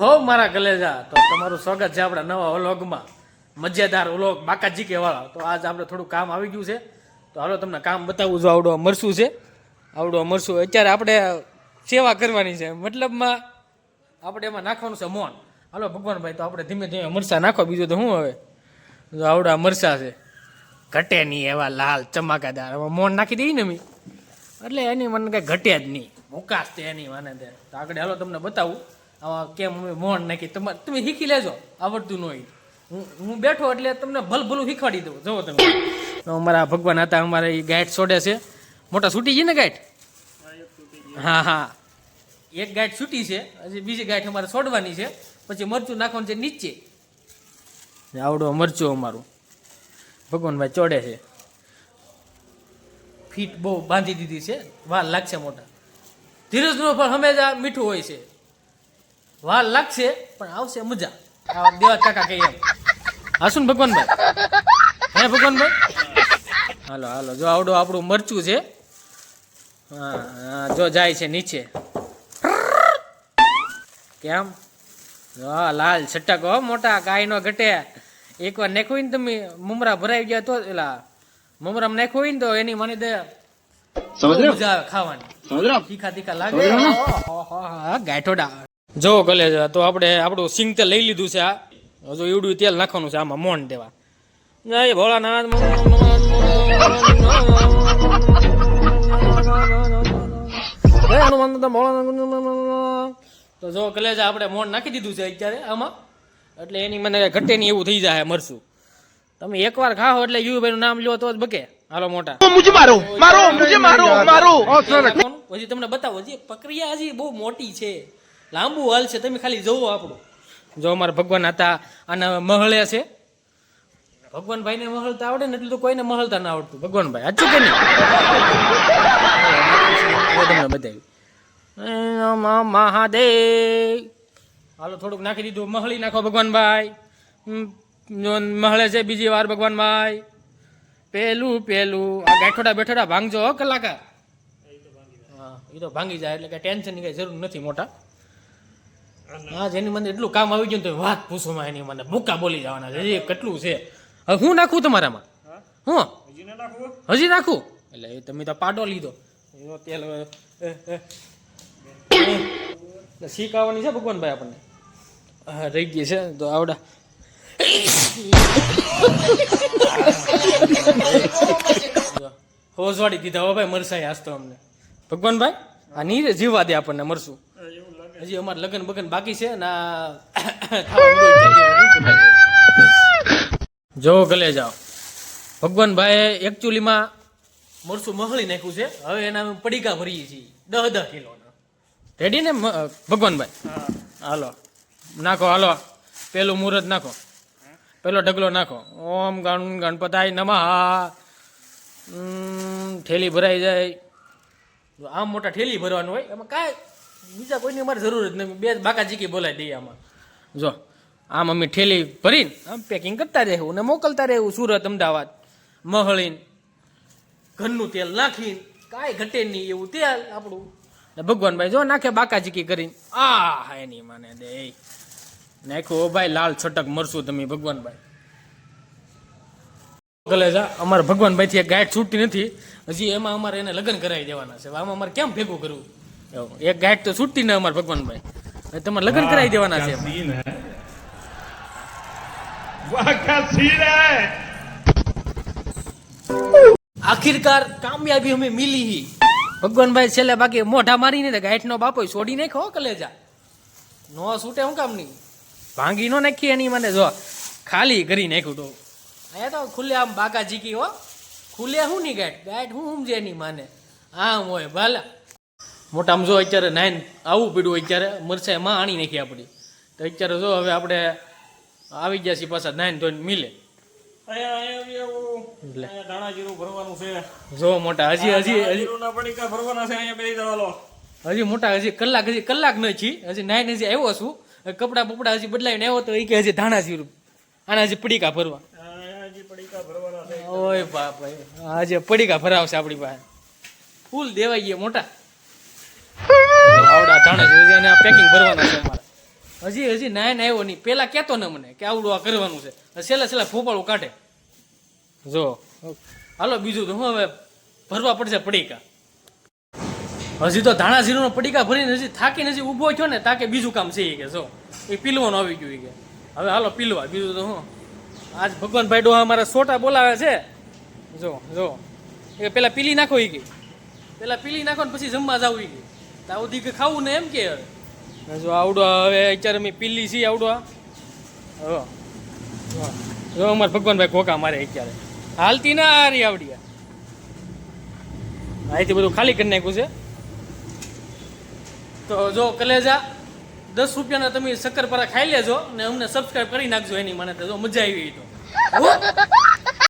હો મારા કલેજા, તો તમારું સ્વાગત છે આપણા નવા વ્લોગમાં. મજેદાર વ્લોગ બાકાજી કે વાળા તો આજ આપણે થોડું કામ આવી ગયું છે. તો હાલો તમને કામ બતાવું છું આવડો મરસું છે. આવડો મરસું અત્યારે આપણે સેવા કરવાની છે. મતલબમાં આપણે એમાં નાખવાનું છે મોન. હાલો ભગવાનભાઈ તો આપણે ધીમે ધીમે મરસા નાખો. બીજું તો શું હવે? જો આવડા મરસા છે. ઘટે નહીં એવા લાલ ચમાકાદાર. હવે મોન નાખી દઈએ ને અમે. એટલે એની મને કંઈ ઘટે જ નહીં. મુકાશ તે એની મને તે આગળ હાલો તમને બતાવું. કેમ મોહન નાખી? તમારે તમે શીખી લેજો, આવડતું ન હોય. હું હું બેઠો એટલે તમને ભલ ભલું શીખવાડી દઉં. જુઓ તમે. અમારા ભગવાન હતા, અમારે એ ગાઈડ છોડે છે. મોટા છૂટી છે ને ગાઈડ હા હા. એક ગાઈડ છૂટી છે, હજી બીજી ગાઈડ અમારે છોડવાની છે. પછી મરચું નાખવાનું છે નીચે. આવડો મરચું અમારું. ભગવાનભાઈ ચોડે છે. ફીટ બહુ બાંધી દીધી છે. વાર લાગશે મોટા. ધીરજનું ફળ હંમેશા મીઠું હોય છે. વાર લાગશે પણ આવશે મજા. આ દેવા કાકા કહે એમ. હાસુન ભગવાનભાઈ? હે ભગવાનભાઈ? હાલો હાલો જો આવડો આપણું મરચું છે. હા જો જાય છે નીચે. કેમ? હા લાલ છટક હો મોટા ગાય નો ઘટે. એકવાર નાખ્યું ને તમે મુમરા ભરાઈ ગયા તો એલા મુમરા નાખ્યું ને તો એની મને દે મજા આવે ખાવાની. તીખા તીખા લાગે. ગાંઠોડા જો કલેજા તો આપણે આપણું સિંગ તેલ લઈ લીધું છે આ હજુ એવડું તેલ નાખવાનું છે આમાં મોન દેવા જય ભોળાનાથ જય તો જો કલેજા આપણે મોન નાખી દીધું છે અત્યારે આમાં એટલે એની મને ઘટે નહીં એવું થઈ જાય મરશું તમે એકવાર ખાઓ એટલે યુભાઈનું નામ લ્યો તો જ બકે હાલો મોટા મુજે મારો મારો મુજે મારો મારો પછી તમને બતાવો જે પ્રક્રિયા હજી બહુ મોટી છે લાંબુ હાલ છે, તમે ખાલી જોવો આપણું. જો અમારા ભગવાન હતા, આના મહળે છે. ભગવાનભાઈને મહલતા આવડે ને એટલું તો કોઈને મહળતા ના આવડતું. ભગવાનભાઈ સાચું કે નહીં? તમને બતાવી. મહાદેવ. હાલો, થોડુંક નાખી દીધું, મહળી નાખો ભગવાનભાઈ. મહળે છે બીજી વાર ભગવાનભાઈ. પેલું પેલું. આ ગાંઠોડા બેઠોડા ભાંગજો કલાકાર હા એ તો ભાંગી જાય એટલે કે ટેન્શનની કઈ જરૂર નથી મોટા. હા જેની મને એટલું કામ આવી ગયું ને તો વાત પૂછો માં એની મને મુક્કા બોલી જવાના છે. હજી કેટલું છે? હવે હું નાખું તમારામાં? હું? હજી નાખું એટલે એ તમે તો પાડો લીધો. એનો તેલ શીખ આવવાની છે ભગવાનભાઈ આપણને? હા રહી ગઈ છે. તો આવડા. હોજવાડી દીધા હો ભાઈ મરસાઈ આજ તો અમને. ભગવાનભાઈ આ નીરે જીવવા દે આપણને મરશું. હજી અમારે લગ્ન બગન બાકી છે ના જો ગલે જાઓ. ભગવાનભાઈ એકચ્યુઅલીમાં મરસું મહળી નાખ્યું છે. હવે એના પડીકા ભરીએ છીએ. દહ દહ કિલોના. રેડી ને ભગવાનભાઈ? હાલો. નાખો હાલો. પેલું મુહૂર્ત નાખો. પેલો ઢગલો નાખો. ઓમ ગણ ગણપતાય નમઃ. થેલી ઠેલી ભરાઈ જાય. આમ મોટા ઠેલી ભરવાનું હોય એમાં કાંઈ બીજા કોઈની અમારે જરૂર જ નહીં બે જ બાકા જીકી બોલાવી દઈએ આમાં. જો આમ અમે ઠેલી ભરીને આમ પેકિંગ કરતા રહેવું ને મોકલતા રહેવું સુરત, અમદાવાદ, મહળીને, ઘરનું તેલ નાખીને, કાંઈ ઘટે નહીં એવું તેલ આપણું. ને ભગવાનભાઈ જો નાખે બાકા ચીકી કરીને. આ એની માને દે. નાખ્યું ઓ ભાઈ, લાલ છટક મરશું તમે ભગવાનભાઈ. કલેજા અમારે ભગવાનભાઈ થી એક ગાઈડ છૂટતી નથી. હજી એમાં અમારે એને લગ્ન કરાવી દેવાના છે. આમાં અમારે કેમ ભેગું કરવું. એક ગાઈડ તો છૂટતી ને અમારે ભગવાનભાઈ. તમારે લગ્ન કરાવી દેવાના છે આખિરકાર કામયાબી અમે મિલી હી. ભગવાનભાઈ છેલ્લે બાકી મોઢા મારીને ને ગાઈડ નો બાપો છોડી નાખો કલેજા. નો છૂટે હું કામ નહીં ભાંગી નો નાખી એની મને જો ખાલી કરી નાખ્યું તો. એ તો ખુલ્લે આમ બાકા જીકી હો. ખુલ્લે હું નહીં ગાઈડ ગાઈડ હું સમજે એની માને? આમ હોય ભલા. મોટામાં જો અત્યારે નાઈન આવું પડ્યું અત્યારે મરચાઈ માં આણી નાખી આપણી. તો અત્યારે જો હવે આપણે આવી ગયા છીએ પાછા નાઈન ધોઈને મિલે. છે. જો મોટા હજી હજી હજી. છે હજી મોટા હજી કલાક હજી કલાક નથી હજી નાઈન હજી આવ્યો છું. કપડા બપડા હજી બદલાવીને આવ્યો તો એ કે હજી ધાણા જીરું આના હજી પડીકા ભરવા. છે. ઓય બાપ આજે પડીકા ભરાવશે આપણી પાસે. ફૂલ દેવાઈ ગયા મોટા. આવડા હજી અને પેકિંગ ભરવાના છે અમારે. હજી હજી નાય ને આવ્યો નહીં. પેલા કહેતો ને મને કે આવડું આ કરવાનું છે. છેલ્લા છેલ્લા ફોપાળું કાઢે. જો, હાલો, બીજું તો હું હવે ભરવા પડશે પડીકા. હજી તો ધાણા જીરુંનો પડીકા ભરીને હજી થાકીને હજી ઊભો થયો ને, તાકે બીજું કામ છે કે, જો. એ પીલવાનું આવી ગયું કે. હવે હાલો, પીલવા. બીજું તો હું. આજ ભગવાનભાઈ ડોહા મારા સોટા બોલાવે છે. જો જો. એ પેલા પીલી નાખો એ કે. પેલા પીલી નાખો ને પછી જમવા જાવ એ કે. તો આવું કે ખાવું ને એમ કે જો આવડો હવે અત્યારે મેં પીલી છીએ આવડો. આ. જો અમારે ભગવાનભાઈ કોકા મારે અત્યારે. હાલતી ના હારી આવડી અહીંથી બધું ખાલી કરી નાખ્યું છે. તો જો કલેજા દસ રૂપિયાના તમે શક્કરપારા ખાઈ લેજો ને અમને સબસ્ક્રાઈબ કરી નાખજો એની મને તો જો મજા આવી તો. હો?